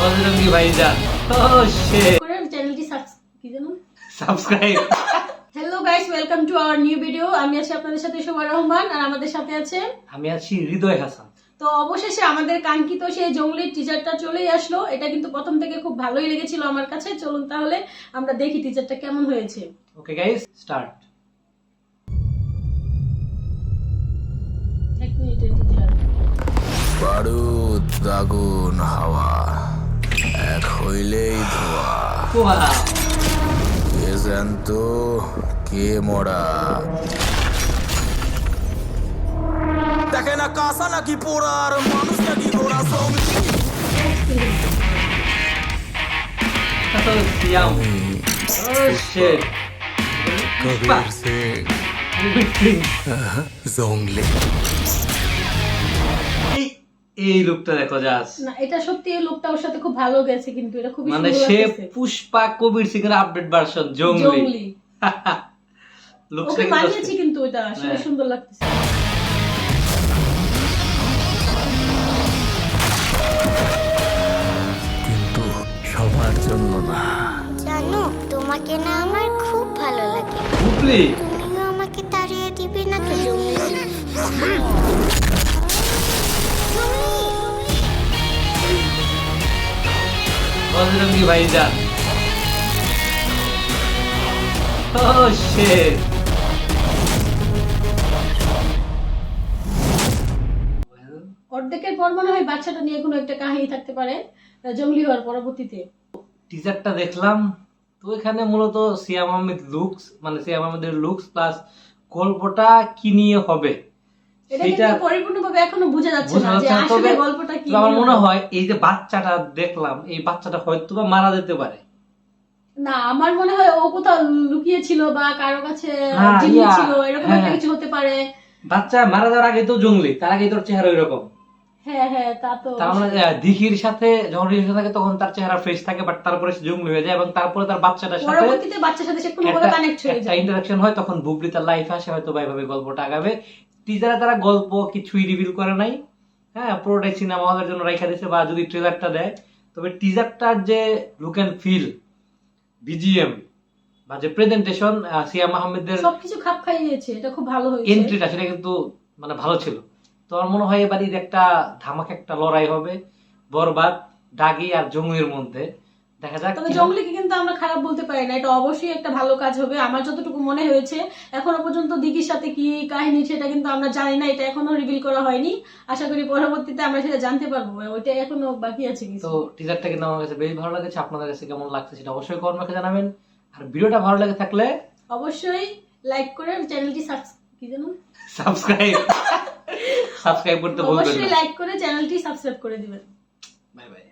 বজরঙ্গি ভাইজান। ও শিট করে চ্যানেলটি কি যেন? Subscribe hello guys welcome to our new video আমি আছি আপনাদের সাথে শোভা রহমান আর আমাদের সাথে আছে আমি আছি হৃদয় হাসান। তো অবশেষে আমাদের কাঙ্ক্ষিত সেই জঙ্গলির টিচারটা চলেই আসলো। এটা কিন্তু প্রথম থেকে খুব ভালোই লেগেছিল আমার কাছে। চলুন তাহলে আমরা দেখি টিচারটা কেমন হয়েছে। ওকে গাইস স্টার্ট এক মিনিটের টিচার বারুদ আগুন হাওয়া। হইলেই ধোয়া কে জ্যান্ত কে মরা দেখে না কাঁসা নাকি পোড়ার মানুষ নাকি ঘোড়া কবির সিং জঙ্গলে এই লুকটা দেখো জাস না এটা সত্যি এই লোকটা ওর সাথে খুব ভালো গেছে কিন্তু এটা খুবই মানে সে পুষ্পা কবির সিং এর আপডেট ভার্সন জঙ্গলি। জঙ্গলি। লুকস ওকে কিন্তু এটা আসলে হ্যাঁ। সুন্দর লাগতেছে। কিন্তু সবার জন্য না। জানো তোমাকে না আমার খুব ভালো লাগে। বুবলি তুমিও আমাকে তাড়িয়ে দিবে না তো জমি বজরঙ্গি ভাইজান। শিট অর্ধেকের পর মনে হয় বাচ্চাটা নিয়ে কোনো একটা কাহিনী থাকতে পারে জঙ্গলি হওয়ার পরবর্তীতে। টিজারটা দেখলাম তো এখানে মূলত সিয়াম আহমেদ লুকস মানে সিয়াম আহমেদের লুকস প্লাস গল্পটা কি নিয়ে হবে? সেটা পরিপূর্ণভাবে এখনও বোঝা যাচ্ছে না যে আসলে গল্পটা কি আমার মনে হয় এই যে বাচ্চাটা দেখলাম এই বাচ্চাটা হয়তো বা মারা যেতে পারে। না আমার মনে হয় ও কোথাও লুকিয়ে ছিল বা কারও কাছে হ্যাঁ, ছিল এরকম একটা হ্যাঁ। কিছু হতে পারে। বাচ্চা মারা যাওয়ার আগে তো জঙ্গলি তার আগে তোর চেহারা ওইরকম। হ্যাঁ হ্যাঁ তা তো তার মানে দিঘির সাথে যখন রিলেশন থাকে তখন তার চেহারা ফ্রেশ থাকে বাট তারপরে সে জঙ্গলি হয়ে যায় এবং তারপরে তার বাচ্চাটার সাথে পরবর্তীতে বাচ্চার সাথে সে কোনো কানেক্ট হয়ে যায়। হয় তখন বুবলি তার লাইফে আসে হয়তো বা এইভাবে গল্পটা আগাবে। টিজারে তারা গল্প কিছুই রিভিল করে নাই। হ্যাঁ পুরোটাই সিনেমা হলের জন্য রাইখা দিয়েছে বা যদি ট্রেলারটা দেয়। তবে টিজারটার যে লুক অ্যান্ড ফিল বিজিএম বা যে প্রেজেন্টেশন সিয়াম আহমেদের সবকিছু খাপ খাইয়েছে এটা খুব ভালো হয়েছে। এন্ট্রিটা সেটা কিন্তু মানে ভালো ছিল। তো আমার মনে হয় এবার একটা ধামাক একটা লড়াই হবে বরবাদ ডাগি আর জঙ্গলির মধ্যে। দেখা যাক তবে জঙ্গলিকে কিন্তু আমরা খারাপ বলতে পারি না এটা অবশ্যই একটা ভালো কাজ হবে। আমার যতটুকু মনে হয়েছে এখনও পর্যন্ত দিঘির সাথে কি কাহিনী সেটা কিন্তু আমরা জানি না এটা এখনও রিভিল করা হয়নি। আশা করি পরবর্তীতে আমরা সেটা জানতে পারব ওইটা এখনও বাকি আছে কিছু। তো টিজারটা কিন্তু আমার কাছে বেশ ভালো লাগছে আপনাদের কাছে কেমন লাগছে সেটা অবশ্যই কর্মকে জানাবেন। আর ভিডিওটা ভালো লাগে থাকলে অবশ্যই লাইক করে চ্যানেলটি কি জানো সাবস্ক্রাইব। সাবস্ক্রাইব করতে বলবেন অবশ্যই লাইক করে চ্যানেলটি সাবস্ক্রাইব করে দিবেন। Bye bye